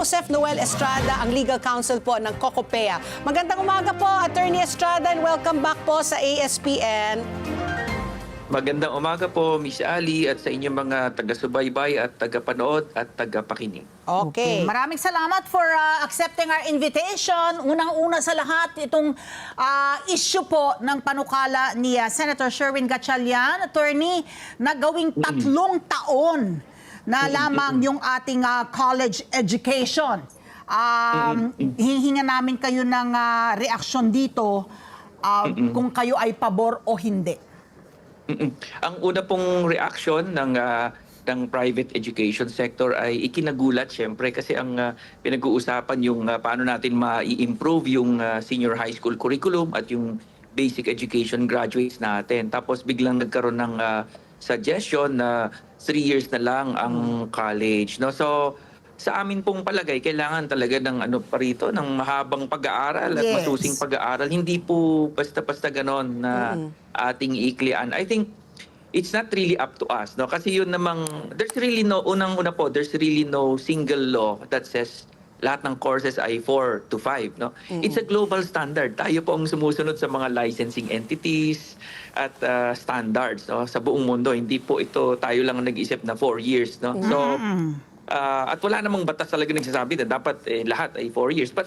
Joseph Noel Estrada, ang legal counsel po ng Cocopea. Magandang umaga po, Attorney Estrada, and welcome back po sa ASPN. Magandang umaga po, Miss Ali, at sa inyong mga taga-subaybay at taga-panood at taga-pakinig. Okay. Maraming salamat for uh, accepting our invitation. Unang-una sa lahat, itong uh, issue po ng panukala ni uh, Senator Sherwin Gatchalian, attorney, na gawing tatlong taon na lamang yung ating uh, college education. Um, hihinga namin kayo ng uh, reaksyon dito uh, kung kayo ay pabor o hindi. Ang una pong reaction ng ah, ng private education sector ay ikinagulat syempre kasi ang ah, pinag-uusapan yung ah, paano natin ma-improve yung ah, senior high school curriculum at yung basic education graduates natin. Tapos biglang nagkaroon ng ah, suggestion na three years na lang ang college. No? So sa amin pong palagay, kailangan talaga ng ano pa rito, ng mahabang pag-aaral at Yes. masusing pag-aaral. Hindi po basta-basta ganon na ating iklian. I think it's not really up to us, no? Kasi yun namang, there's really no, unang-una po, there's really no single law that says lahat ng courses ay 4 to 5, no? It's a global standard. Tayo po ang sumusunod sa mga licensing entities at uh, standards, no? Sa buong mundo. Hindi po ito, tayo lang ang nag-isip na 4 years, no? So, uh, at wala namang batas talaga nagsasabi na dapat eh, lahat ay 4 years. But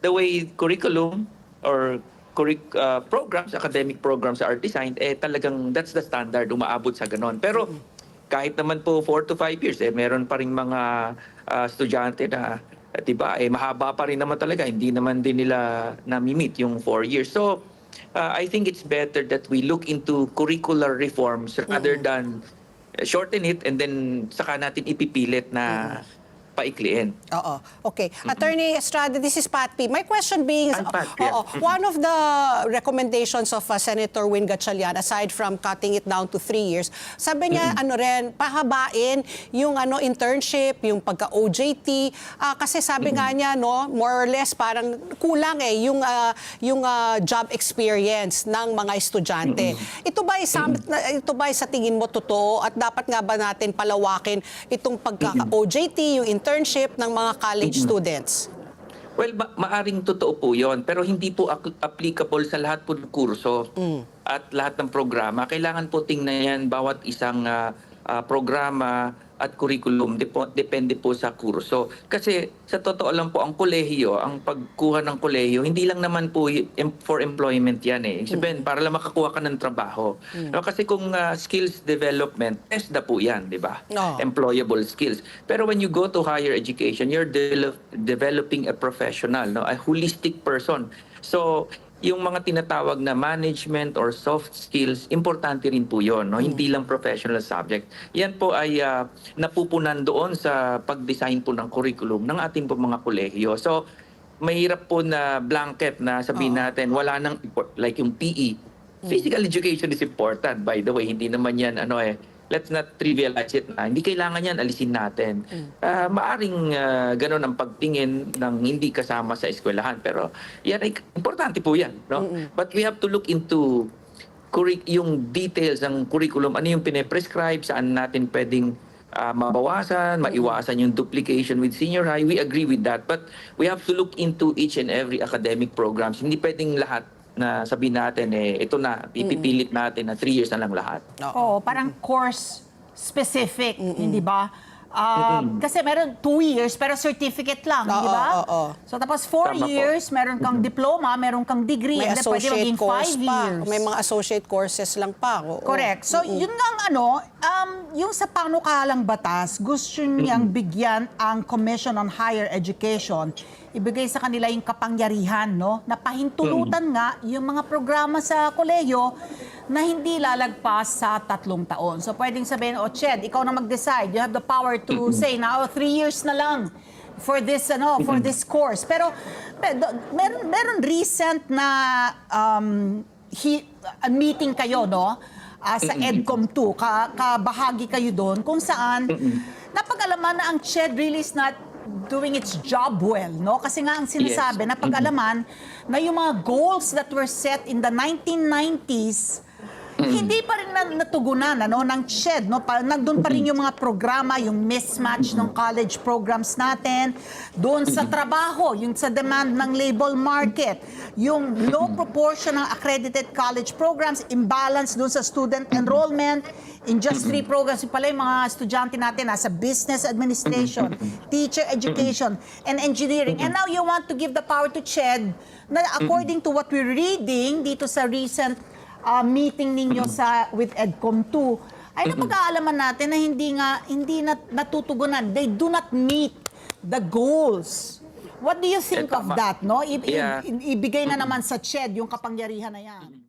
the way curriculum or curric- uh, programs, academic programs are designed, eh talagang that's the standard, umaabot sa ganon. Pero kahit naman po 4 to 5 years, eh meron pa rin mga uh, estudyante na, eh, di ba, eh mahaba pa rin naman talaga, hindi naman din nila nami-meet yung 4 years. So, uh, I think it's better that we look into curricular reforms rather than uh, shorten it and then saka natin ipipilit na paikliin. Oo. Okay. Attorney Estrada, this is Pat P. My question being, is, I'm Pat, yeah. oo, one of the recommendations of uh, Senator Win Gatchalian, aside from cutting it down to three years, sabi niya, ano rin, pahabain yung ano internship, yung pagka-OJT, ah, kasi sabi nga niya, no, more or less parang kulang eh, yung, ah, yung ah, job experience ng mga estudyante. Ito ba isam, ito ba sa tingin mo totoo at dapat nga ba natin palawakin itong pagka-OJT, yung internship ng mga college students? Well, ma- maaring totoo po yon pero hindi po applicable sa lahat po ng kurso at lahat ng programa. Kailangan po tingnan yan bawat isang ah, ah, programa at curriculum depo- depende po sa kurso. Kasi sa totoo lang po ang kolehiyo, ang pagkuha ng kolehiyo, hindi lang naman po for employment yan eh. Ibig Sabihin, para lang makakuha ka ng trabaho. No, kasi kung ah, skills development, TESDA po yan, di ba? Oo. employable skills. Pero when you go to higher education, you're develop- developing a professional, no? a holistic person. So, yung mga tinatawag na management or soft skills, importante rin po yun. No? Hindi lang professional subject. Yan po ay ah, napupunan doon sa pag-design po ng curriculum ng ating po mga kolehiyo. So, mahirap po na blanket na sabihin natin, wala nang, like yung PE. Physical education is important, by the way. Hindi naman yan, ano eh, let's not trivialize it na hindi kailangan yan alisin natin. Ah, maaring ah, ganun ang pagtingin ng hindi kasama sa eskwelahan pero yan ay importante po yan, no? But we have to look into yung details ng curriculum, ano yung pine-prescribe, saan natin pwedeng ah, mabawasan, maiwasan yung duplication with senior high. We agree with that. But we have to look into each and every academic programs. Hindi pwedeng lahat na sabihin natin, eh, ito na, ipipilit natin na three years na lang lahat. Oo, parang course specific, hindi ba? Um, Kasi meron two years pero certificate lang, Oo, di ba? oo, oo. So tapos four Tama po. years, meron kang diploma, meron kang degree, May and then pwede associate maging course five pa. years. May mga associate courses lang pa. Oo. Correct. So, yun nga ang ano, um, yung sa panukalang batas, gusto niyang bigyan ang Commission on Higher Education, ibigay sa kanila yung kapangyarihan, no? Na pahintulutan nga yung mga programa sa kolehiyo na hindi lalagpas sa tatlong taon. So, pwedeng sabihin, oh, Ched, ikaw na mag-decide. You have the power to say, now, three years na lang for this ano for this course. Pero meron meron recent na um, hi- uh, meeting kayo no? Ah, sa EDCOM 2 ka, kabahagi kayo doon kung saan napag-alaman na ang CHED really is not doing its job well no? Kasi nga ang sinasabi Yes. napag-alaman na yung mga goals that were set in the 1990s hindi pa rin na, natugunan ano, ng CHED. No? Pa, nandun pa rin yung mga programa, yung mismatch ng college programs natin. Doon sa trabaho, yung sa demand ng labor market. Yung low proportion ng accredited college programs, imbalance doon sa student enrollment. In just three programs, yung pala yung mga estudyante natin nasa business administration, teacher education, and engineering. And now you want to give the power to CHED na according to what we're reading dito sa recent uh, meeting ninyo sa with EDCOM 2 ay napag-aalaman natin na hindi nga hindi na, natutugunan. They do not meet the goals. What do you think Eh, of that, no? I- Yeah. i- ibigay na naman sa CHED yung kapangyarihan na yan.